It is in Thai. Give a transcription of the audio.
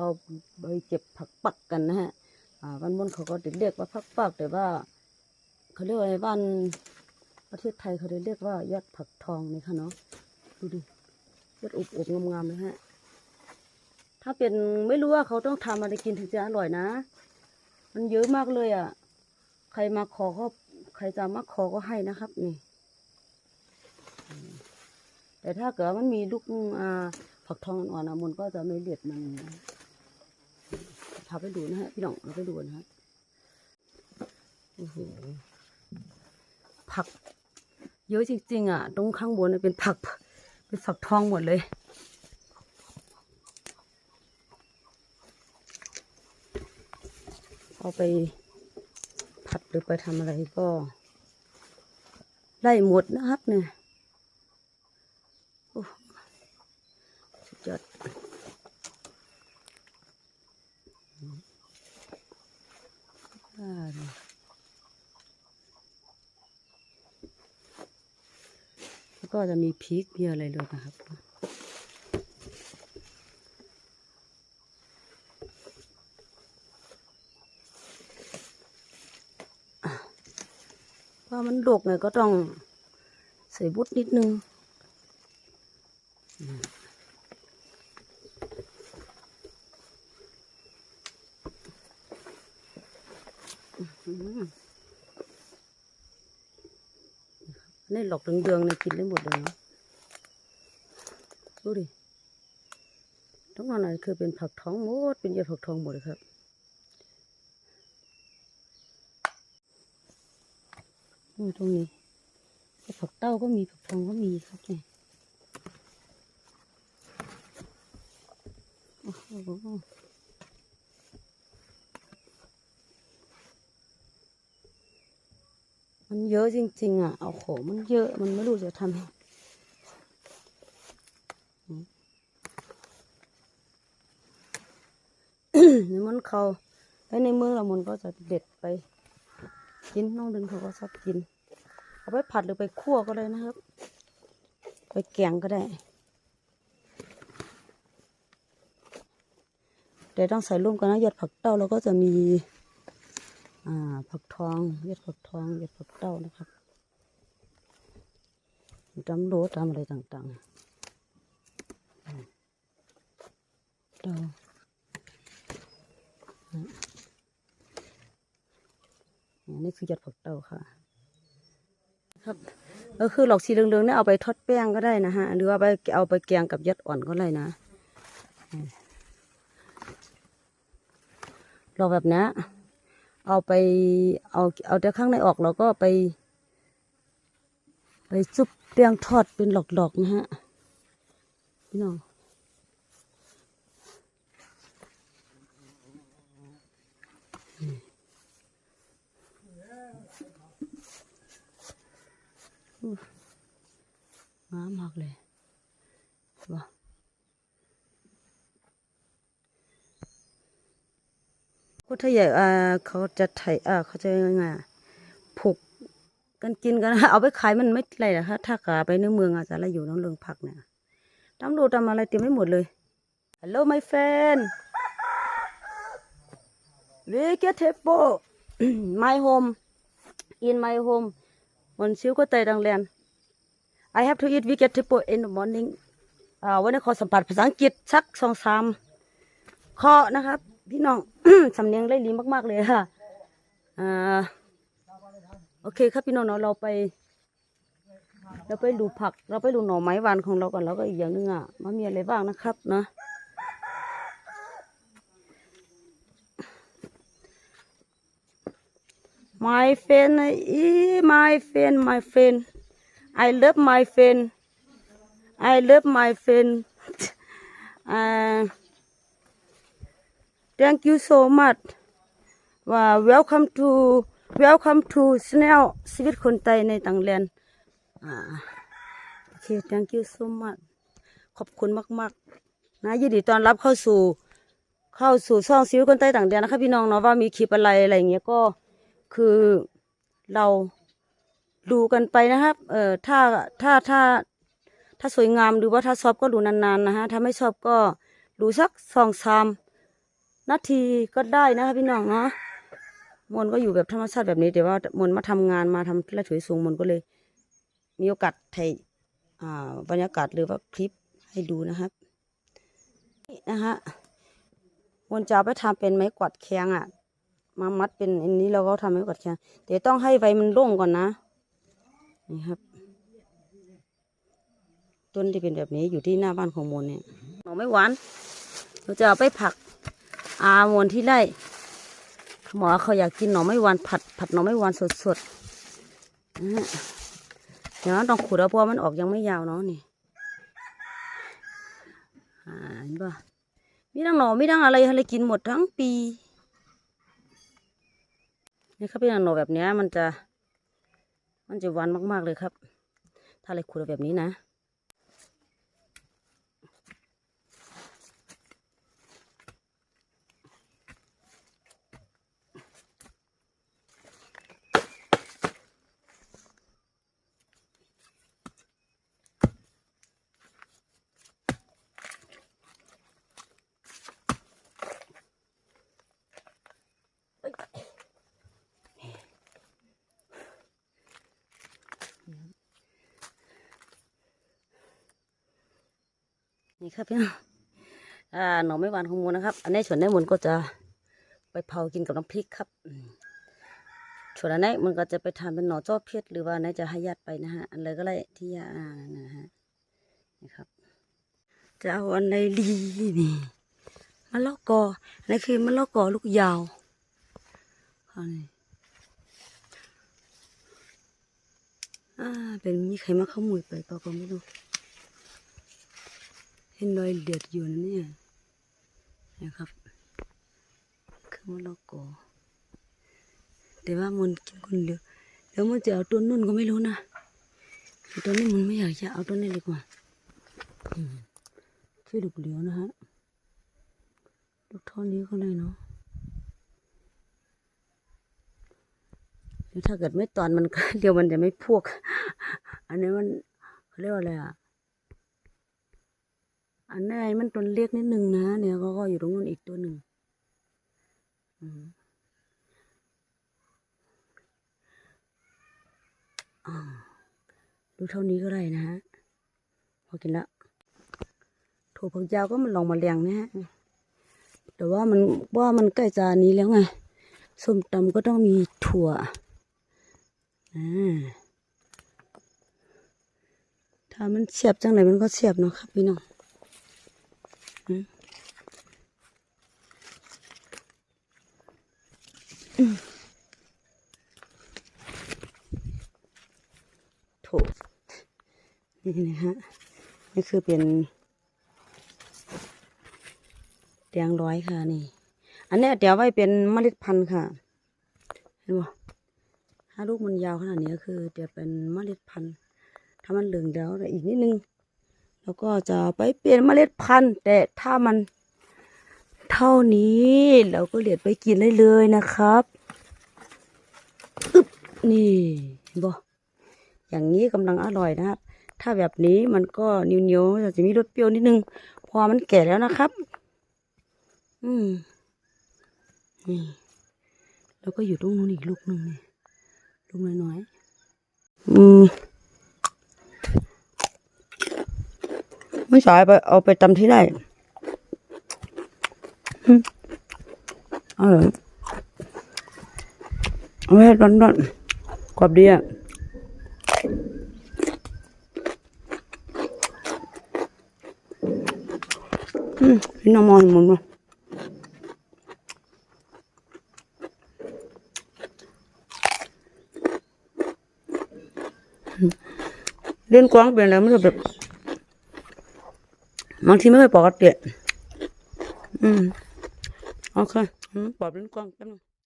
เราไปเก็บผักปักกันนะฮะอ่าบ้านมนเขาก็เรียกว่าผักปักแต่ว่าเขาเรียกว่าอะไรบ้านประเทศไทยเขาเรียกว่ายอดผักทองนี่ค่ะเนาะดูดิยอดอุบๆงามๆเลยฮะถ้าเป็นไม่รู้ว่าเขาต้องทำอะไรกินถึงจะอร่อยนะ มันเยอะมากเลยอะ ใครมาขอก็ใครจะมาขอก็ให้นะครับนี่ แต่ถ้าเกิดมันมีลูกอ่าผักทองอ่อนๆนะมันก็จะไม่เด็ดมันนะ พาไปดูนะฮะพี่น้องเราไปดูนะฮะโอ้โหผัก เยอะจริงๆอะตรงข้างบนน่ะเป็นผักเป็นฝักทองหมดเลยเอาไปผัดหรือไปทำอะไรก็ได้หมดนะครับเนี่ย โอ้สุดยอดอ่าเนี่ย แล้วก็จะมีพริกมีอะไรด้วยนะครับพอมันดกเนี่ยก็ต้องใส่บุตรนิดนึงอืมอื้อหือ นี่หลอกเดืองๆเนี่ยกินได้หมดเลยนะดูดิทั้งนั้นเลยคือเป็นผักท้องหมด เป็นยอดผักทองหมดเลยครับดูตรงนี้ผักเต้าก็มีผักทองก็มีครับเนี่ยโอ้โห มันเยอะจริง ๆ อะ เอาของมันเยอะ มันไม่รู้จะทำยังอืมนี่มันเขาไว้ในเมืองเรามันก็จะเด็ดไป กินน้องดึงเขาก็ชอบกิน เอาไปผัดหรือไปคั่วก็ได้นะครับ ไปแกงก็ได้แต่ต้องใส่ร่วมกันนะหยอดผักเต้าเราก็จะมี อ่า ผักทองหยอดผักทองหยอดผักเต้านะครับตำโรตำอะไรต่างๆเต้าอันนี้คือยอดผักเต้าค่ะ ครับก็คือหลอกสีเหลืองๆเนี่ยเอาไปทอดแป้งก็ได้นะฮะ หรือว่าไปเอาไปแกงกับยัดอ่อนก็ได้นะหลอกแบบนี้ เอาไปเอาเอาแต่ข้างในออกแล้วก็ไป ไปซุปแป้งทอดเป็นหลอกๆนะฮะพี่น้องงามมากเลยว้าก็ ถ้าใหญ่อ่าเขาจะไถอ่าเขาจะยังไงผูกกันกินกันเอาไปขายมันไม่ไรนะคะถ้ากาไปในเมืองอาจจะอะไรอยู่น้องเรืองผักเนี่ยตำรวจทำอะไรเต็มไม่หมดเลย Hello my friend vegetable my home in my home มันชิวก็ไตดังแลน I have to eat vegetable in the morning อ่าวันนี้ขอสัมผัสภาษาอังกฤษสักสองสามข้อนะครับ พี่น้อง สำเนียงไล่ลีมาก ๆ เลยค่ะอ่าโอเคครับพี่น้องเนาะเราไป เราไปดูผัก เราไปดูหน่อไม้หวานของเราก่อนแล้วก็อีกอย่างหนึงอะมันมีอะไรบ้างนะครับนะ My friend, eh, my friend, my friend. I love my friend. I love my friend. uh, thank you so much. Uh, welcome to welcome to Snell ชีวิตคนไทยในต่างแดนอ่าโอเค thank you so much ขอบคุณมากๆนะยินดีต้อนรับเข้าสู่เข้าสู่ช่องชีวิตคนใต้ต่างแดนนะคะพี่น้องเนาะว่ามีคลิปอะไรอะไรอย่างเงี้ยก็คือเราดูกันไปนะครับ เอ่อถ้าถ้าถ้าถ้าสวยงามหรือว่าถ้าชอบก็ดูนานๆนะฮะถ้าไม่ชอบก็ดูสักสองสาม นาทีก็ได้นะคะพี่น้องเนาะมนก็อยู่แบบธรรมชาติแบบนี้แต่ว่ามนมาทำงานมาทำธุระถวยสูงมนก็เลย มีโอกาสถ่ายบรรยากาศหรือว่าคลิปให้ดูนะครับนี่นะฮะมนจะเอาไปทำเป็นไม้กวาดแข้งอะ มามัดเป็นอันนี้เราก็ทำไม้กวาดแข้งแต่ต้องให้ไฟมันร่งก่อนนะนี่ครับ ต้นที่เป็นแบบนี้อยู่ที่หน้าบ้านของมนเนี่ยหน่อไม้หวานเราจะเอาไปผัก อามนที่ไร่หมอเขาอยากกินหน่อไม้หวานผัดผัดหน่อไม้หวานสดๆนะฮะเดี๋ยวต้องขุดเอาเพราะว่ามันออกยังไม่ยาวเนาะนี่อ่าเห็นปะมีทั้งหน่อมีทั้งอะไรอะไรกินหมดทั้งปีนี่ครับพี่หน่อแบบนี้มันจะ มันจะหวานมากๆเลยครับ ถ้าอะไรขุดเอาแบบนี้นะ นี่ครับพี่น้องอ่าหน่อไม้หวานของมูนะครับ อันนี้ส่วนนี้มูลก็จะไปเผากินกับน้ำพริกครับอืมส่วนอันนี้มันก็จะไปทำเป็นหน่อจ้อเพชรหรือว่าอันนี้จะให้ญาติไปนะฮะอันเลยก็เลยที่ญาติอ่านะฮะนี่ครับจะเอาอันไหนดีนี่มะละกออันนี้คือมะละกอลูกยาวอันนี้อ่าเป็นมีใครมาขโมยไปเปล่าก็ไม่รู้ เห็นรอยเลือดอยู่นะเนี่ยนะครับคือมะละกอแต่ว่ามันกินคนเดียวเดี๋ยวมันจะเอาต้นนู่นก็ไม่รู้นะต้นนี้มันไม่อยากจะเอาต้นนี้ดีกว่าชื่อลูกเหลียวนะฮะลูกท่านี้ก็เลยเนาะถ้าเกิดไม่ตอนมันเดี๋ยวมันจะไม่พวก อันนี้มันเขาเรียกว่าอะไรอะ อันนี้มันต้นเล็กนิดนึงนะเนี่ยก็ก็อยู่ตรงนู้นอีกตัวหนึ่งดูเท่านี้ก็ได้นะฮะพอกินละถั่วผักยาวก็มันลองมาเลียงนะฮะแต่ว่ามันว่ามันใกล้จะนี้แล้วไงส้มตำก็ต้องมีถั่วอ่าถ้ามันเสียบจังไหนมันก็เสียบเนาะครับพี่น้อง ถูกนี่นะฮะ นี่คือเป็นเตียงร้อยค่ะนี่ อันนี้เดี๋ยวไว้เป็นเมล็ดพันธุ์ค่ะ เห็นบ่ถ้าลูกมันยาวขนาดนี้ก็คือเดี๋ยวเป็นเมล็ดพันธุ์ ถ้ามันเหลืองแล้วอีกนิดนึง แล้วก็จะไปเปลี่ยนเมล็ดพันธุ์ แต่ถ้ามัน เท่านี้เราก็เหลียดไปกินได้เลยนะครับอึบนี่เห็นบ่อย่างนี้กำลังอร่อยนะครับ ถ้าแบบนี้มันก็เนียวๆจะมีรสเปรี้ยวนิดนึง พอมันแก่แล้วนะครับ อืมนี่แล้วก็อยู่ตรงนู้นอีกลูกหนึ่งนี่ลูกน้อยๆอืมไม่สายไปเอาไปตำที่ได้ อืมอร่อยเอาไว้ร้อนกรอบดีอะอืมน้องมองเห็นหมดเลยเล่นกว้างเป็นอะไรไม่รู้แบบบางทีไม่ค่อยปกติอืม โอเคอืม